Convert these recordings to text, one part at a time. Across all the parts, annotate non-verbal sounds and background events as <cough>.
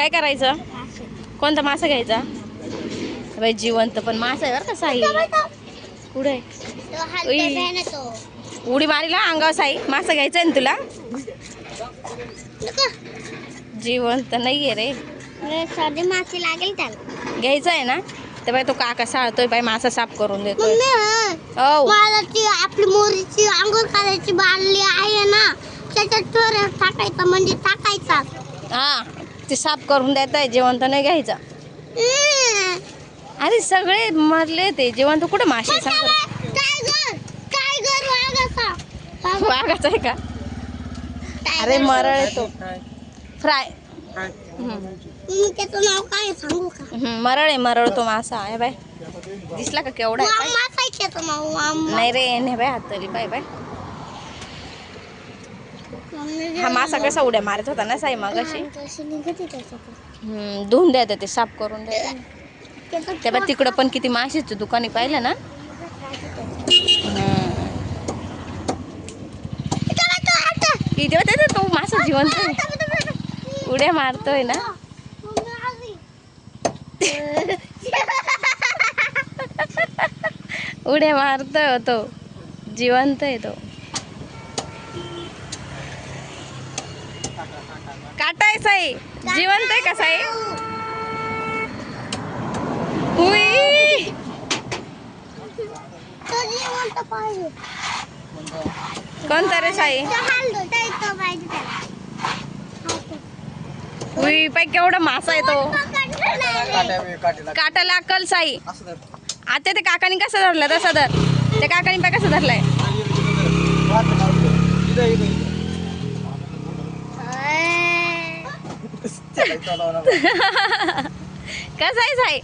काय करायचं? कोणता मासा घ्यायचा? बाई जिवंत पण मासा आहे बरं का साई. उई. उडी मारीला अंगावर साई. मासा घ्यायचा आहे ना तुला? जिवंत नाहीये रे. साधी मासे लागेल त्याला. घ्यायचा आहे ना? तर बाई तो काका साळतोय बाई मासा साफ करून देतोय. मम्मी हो. मला ती आपली मोरीची आंघोळ करायची बादली आहे ना त्याच्यात टाकायचा म्हणजे टाकायचा. हा. ते साफ करून देत आहे जिवंत नाही घ्यायचा. अरे सगळे मरले ते जिवंत कुठं मासे सांग वाघाचा <laughs> आहे का? अरे मरळ येतो फ्राय. मी त्याचं नाव काय आहे सांगू का? मरळ आहे मरळ तो मासा. आहे बाय. दिसला का केवढा नाही रे नाही बाय हात तरी. Bye bye. हा मासा कसा उड्या मारत होता ना साई मग अशी कशी निघते त्याच्याकडे हम्म, धुवून द्या ते साफ करून द्या. त्याचं त्या बाय तिकडं पण किती माशीचं दुकानी पाहिलं ना? हम्म. किती होते ते तो मासा जिवंत आहे. उड्या मारतोय ना? उड्या मारतोय हो तो. जिवंत आहे तो. काटा आहे साई जिवंत आहे का साई? कोणता रे साई? उई पाय केवढा मासा आहे तो. काटाला अक्कल साई. आता ते काकाने कसं धरलं? तसं धर. त्या काकाने पाय कसं धरलंय? कसा आहे साई?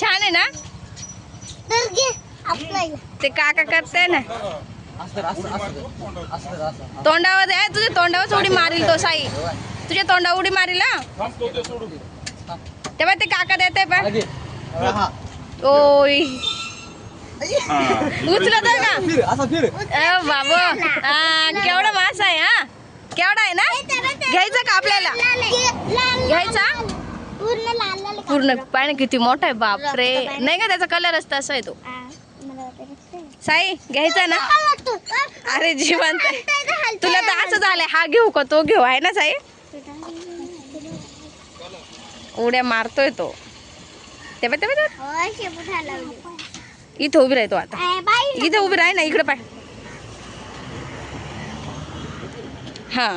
छान आहे ना? ते काका करते ना. तोंडावर आहे तुझ्या तोंडावर उडी मारील तो साई. तुझ्या तोंडावर उडी मारील तेव्हा ते काका देते पण. ओय. उचलत तर का? अ बाबा. हा केवढा मासा आहे हा? केवढा आहे ना? घ्यायचं का आपल्याला? घ्यायचा? पूर्ण लाल लाल पूर्ण पाणी किती मोठा आहे बापरे. नाही का त्याचा कलरच तसा आहे तो. साई घ्यायचा ना? अरे जिवंत आहे. तुला तर असं झालंय हा घेऊ का तो घेऊ आहे ना साई? उड्या मारतोय तो. तेव्हा तेव्हा इथं उभी राहतो आता. इथं उभी राह ना इकडे पाय. हा.